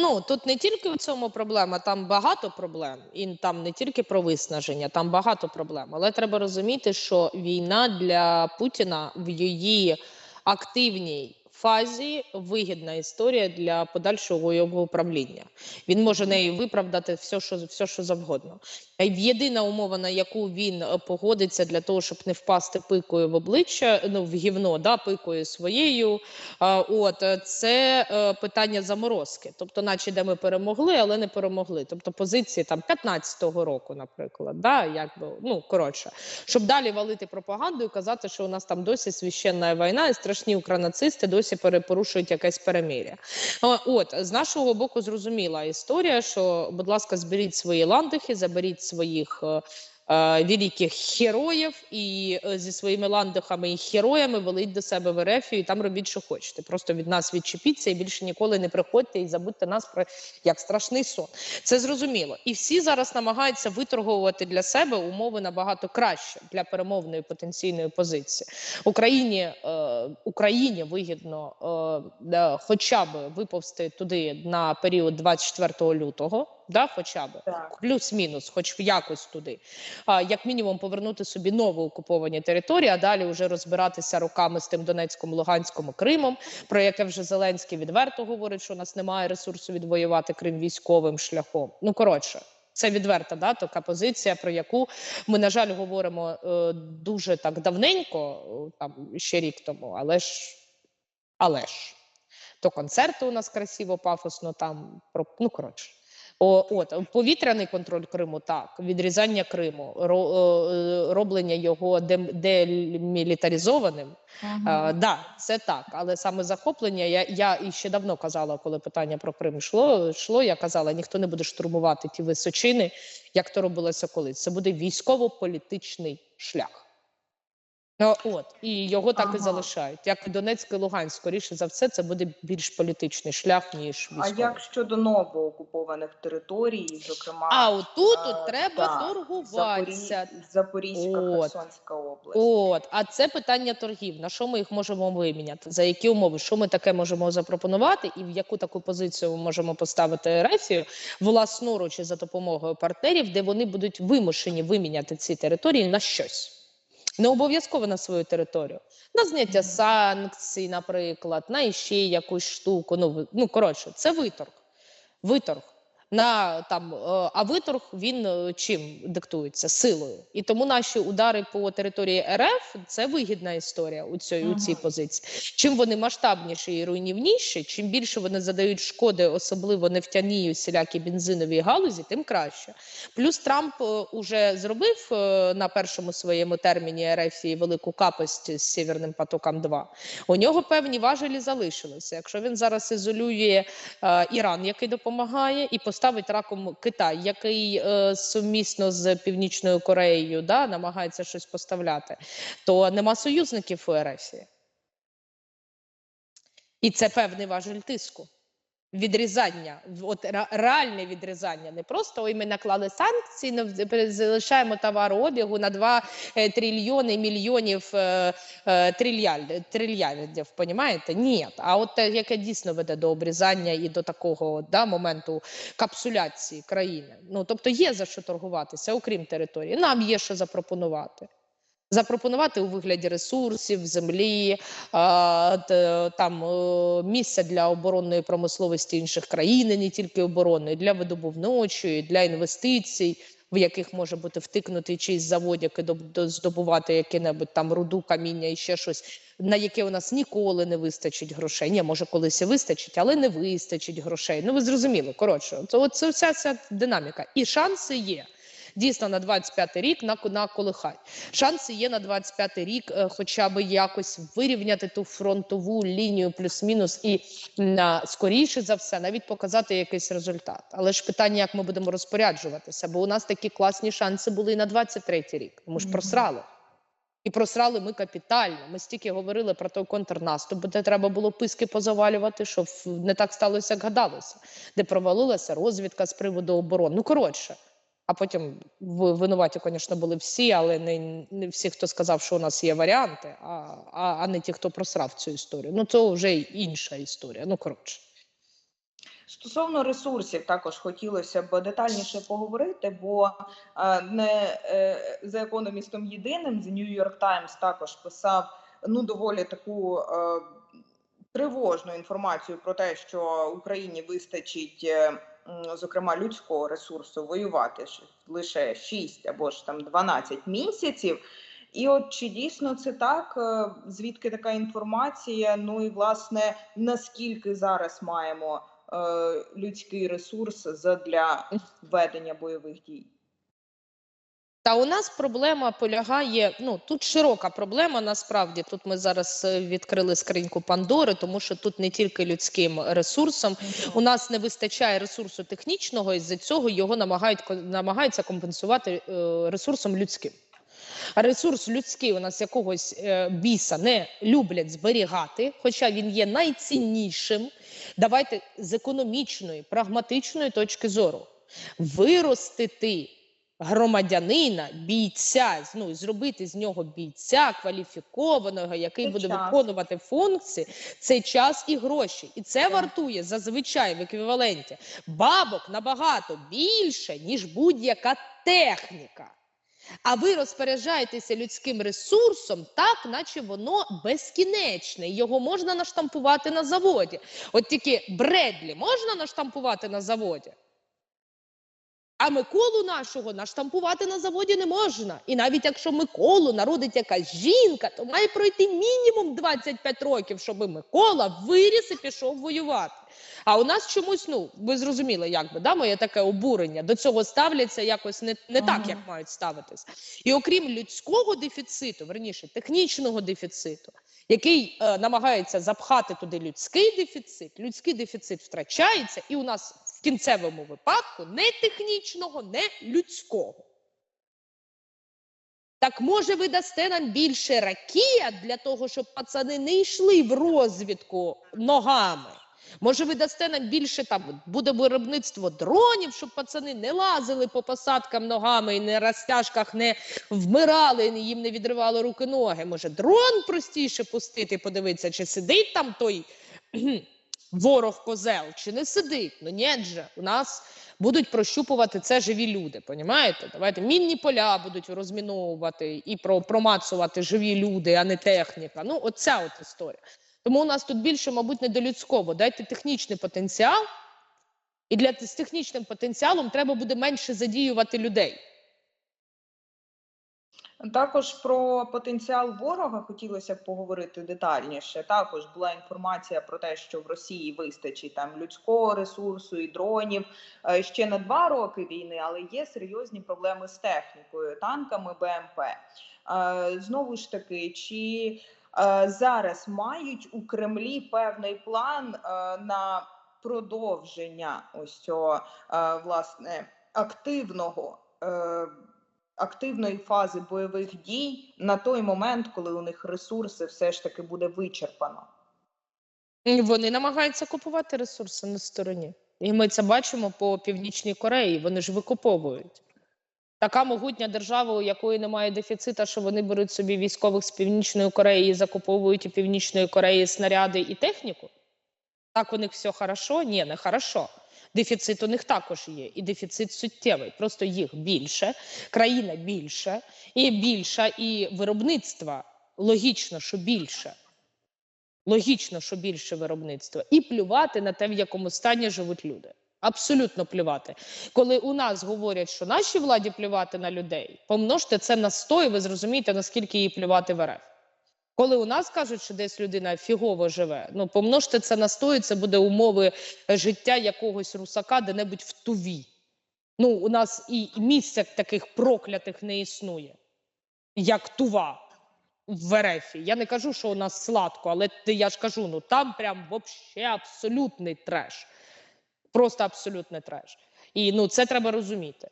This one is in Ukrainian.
Ну тут не тільки в цьому проблема, там багато проблем, і там не тільки про виснаження, там багато проблем. Але треба розуміти, що війна для Путіна в її активній фазі вигідна історія для подальшого його управління. Він може нею виправдати все, що все, що завгодно. Єдина умова, на яку він е, погодиться для того, щоб не впасти пикою в обличчя, ну в гівно, да, пикою своєю. А, от е, це е, питання заморозки. Тобто, наче де ми перемогли, але не перемогли. Тобто позиції там 15-го року, наприклад, да, якби ну коротше, щоб далі валити пропаганду і казати, що у нас там досі священна війна, і страшні укранацисти досі перепорушують якесь перемир'я. От з нашого боку зрозуміла історія, що, будь ласка, зберіть свої ландихи, заберіть своїх. Е, Великих героїв і е, зі своїми ландухами і героями велить до себе в Ерефію, і там робіть, що хочете. Просто від нас відчепіться і більше ніколи не приходьте і забудьте нас про як страшний сон. Це зрозуміло. І всі зараз намагаються виторговувати для себе умови набагато краще для перемовної потенційної позиції. Україні е, Україні вигідно хоча б виповзти туди на період 24 лютого. Да, хоча б плюс-мінус, хоч якось туди, а, як мінімум повернути собі нові окуповані території, а далі вже розбиратися руками з тим Донецьком, Луганськом Кримом, про яке вже Зеленський відверто говорить, що у нас немає ресурсу відвоювати Крим військовим шляхом. Ну коротше. Це відверта да, така позиція, про яку ми, на жаль, говоримо е, дуже так давненько, е, там ще рік тому, але ж але ж то концерти у нас красиво, пафосно там про ну коротше. О, от повітряний контроль Криму, так відрізання Криму, е, роблення його дем- демілітаризованим. Е, да, це так, але саме захоплення. Я, я і ще давно казала, коли питання про Крим йшло, йшло. Я казала, ніхто не буде штурмувати ті височини, як то робилося колись. Це буде військово-політичний шлях. Ну, от і його так і залишають. Як і Донецьк і Луганськ, скоріше за все, це буде більш політичний шлях ніж А як щодо новоокупованих територій, зокрема А отут е, треба так, торгуватися. Запорізька, От. Херсонська область. От, а це питання торгів. На що ми їх можемо виміняти? За які умови? Що ми таке можемо запропонувати, і в яку таку позицію ми можемо поставити Рефію власноруч і за допомогою партнерів, де вони будуть вимушені виміняти ці території на щось. Не обов'язково на свою територію, на зняття санкцій, наприклад, на іще якусь штуку. Ну, ну коротше, це виторг. Виторг. На там, е, а виторг він е, чим диктується? Силою. І тому наші удари по території РФ це вигідна історія у цій, у цій позиції. Чим вони масштабніші і руйнівніші, чим більше вони задають шкоди, особливо нефтяній усілякій бензиновій галузі, тим краще. Плюс Трамп е, уже зробив на першому своєму терміні РФ і велику капость з Сєвєрним потоком 2 У нього певні важелі залишилися. Якщо він зараз ізолює е, Іран, який допомагає, і поставить раком Китай, який е, сумісно з Північною Кореєю да, намагається щось поставляти, то нема союзників у РФ. І це певний важель тиску. Відрізання, от ре- реальне відрізання, не просто ой, ми наклали санкції, пере- залишаємо товарообігу на 2 е, трильйони мільйонів е, е, трильярд, трильярдів, понімаєте? Ні. А от яке дійсно веде до обрізання і до такого да, моменту капсуляції країни. Ну тобто є за що торгуватися, окрім території. Нам є що запропонувати. Запропонувати у вигляді ресурсів, землі, там е, місця для оборонної промисловості інших країн, не тільки оборонної, для видобувночої, для інвестицій, в яких може бути втикнутий чийсь завод, який здобувати яке-небудь там руду, каміння і ще щось, на яке у нас ніколи не вистачить грошей. Ні, може колись і вистачить, але не вистачить грошей. Ну ви зрозуміли. Коротше, це це вся ця динаміка. І шанси є. Дійсно, на 25 рік на, на колихай. Шанси є на 25 рік, е, хоча б якось вирівняти ту фронтову лінію плюс-мінус і на скоріше за все навіть показати якийсь результат. Але ж питання, як ми будемо розпоряджуватися, бо у нас такі класні шанси були і на 23 рік. Ми ж просрали. І просрали ми капітально. Ми стільки говорили про той контрнаступ, де треба було писки позавалювати, що в- не так сталося, як гадалося, де провалилася розвідка з приводу оборони. Ну коротше. А потім винуваті, звісно, були всі, але не, не всі, хто сказав, що у нас є варіанти, а, а, а не ті, хто просрав цю історію. Ну це вже інша історія. Ну коротше. Стосовно ресурсів, також хотілося б детальніше поговорити, бо е, не е, за економістом єдиним The New York Times також писав ну доволі таку е, тривожну інформацію про те, що Україні вистачить, е, зокрема, людського ресурсу воювати лише 6 або ж там 12 місяців. І от чи дійсно це так? Е, Звідки така інформація? Ну і власне наскільки зараз маємо е, людський ресурс для ведення бойових дій? Та у нас проблема полягає. Ну тут широка проблема. Насправді тут ми зараз е, відкрили скриньку Пандори, тому що тут не тільки людським ресурсом. У нас не вистачає ресурсу технічного, і з-за цього його намагають намагаються компенсувати е, ресурсом людським. А ресурс людський у нас якогось е, біса не люблять зберігати, хоча він є найціннішим. Давайте з економічної, прагматичної точки зору виростити громадянина, бійця, ну, зробити з нього бійця кваліфікованого, який Це буде час. виконувати функції, це час і гроші. І це вартує зазвичай в еквіваленті бабок набагато більше, ніж будь-яка техніка. А ви розпоряджаєтеся людським ресурсом так, наче воно безкінечне. Його можна наштампувати на заводі. От тільки Бредлі можна наштампувати на заводі. А Миколу нашого наштампувати на заводі не можна. І навіть якщо Миколу народить якась жінка, то має пройти мінімум 25 років, щоб Микола виріс і пішов воювати. А у нас чомусь, ну ви зрозуміли, як би да, моє таке обурення до цього ставляться якось не, не так, як мають ставитись. І окрім людського дефіциту, верніше технічного дефіциту, який е, намагається запхати туди людський дефіцит, людський дефіцит втрачається, і у нас в кінцевому випадку не технічного, не людського. Так може ви дасте нам більше ракет для того, щоб пацани не йшли в розвідку ногами. Може, ви дасте нам більше там буде виробництво дронів, щоб пацани не лазили по посадкам ногами і на розтяжках не вмирали, і їм не відривало руки ноги. Може, дрон простіше пустити, подивитися, чи сидить там той ворог козел, чи не сидить. Ну ні же, у нас будуть прощупувати це живі люди. Понімаєте? Давайте мінні поля будуть розміновувати і про, промацувати живі люди, а не техніка. Ну, оця от історія. Тому у нас тут більше, мабуть, не до людського. Дайте технічний потенціал, і для з технічним потенціалом треба буде менше задіювати людей. Також про потенціал ворога хотілося б поговорити детальніше. Також була інформація про те, що в Росії вистачить там людського ресурсу і дронів е, ще на два роки війни, але є серйозні проблеми з технікою, танками БМП. Е, Знову ж таки, чи е, зараз мають у Кремлі певний план на продовження ось цього власне активного. Активної фази бойових дій на той момент, коли у них ресурси все ж таки буде вичерпано. Вони намагаються купувати ресурси на стороні. І ми це бачимо по Північній Кореї. Вони ж викуповують. Така могутня держава, у якої немає дефіцита, що вони беруть собі військових з Північної Кореї і закуповують у Північної Кореї снаряди і техніку. Так у них все хорошо? Ні, не хорошо. Дефіцит у них також є, і дефіцит суттєвий. Просто їх більше, країна більше, і більша, і виробництва логічно, що більше. Логічно, що більше виробництва, і плювати на те, в якому стані живуть люди. Абсолютно плювати. Коли у нас говорять, що нашій владі плювати на людей, помножте це на 100, і ви зрозумієте, наскільки їй плювати в РФ. Коли у нас кажуть, що десь людина фігово живе, ну помножте це на 100, і це буде умови життя якогось русака де-небудь в туві. Ну, у нас і місця таких проклятих не існує, як тува в РФ. Я не кажу, що у нас сладко, але я ж кажу, ну там прям вообще абсолютний треш. Просто абсолютний треш. І ну це треба розуміти.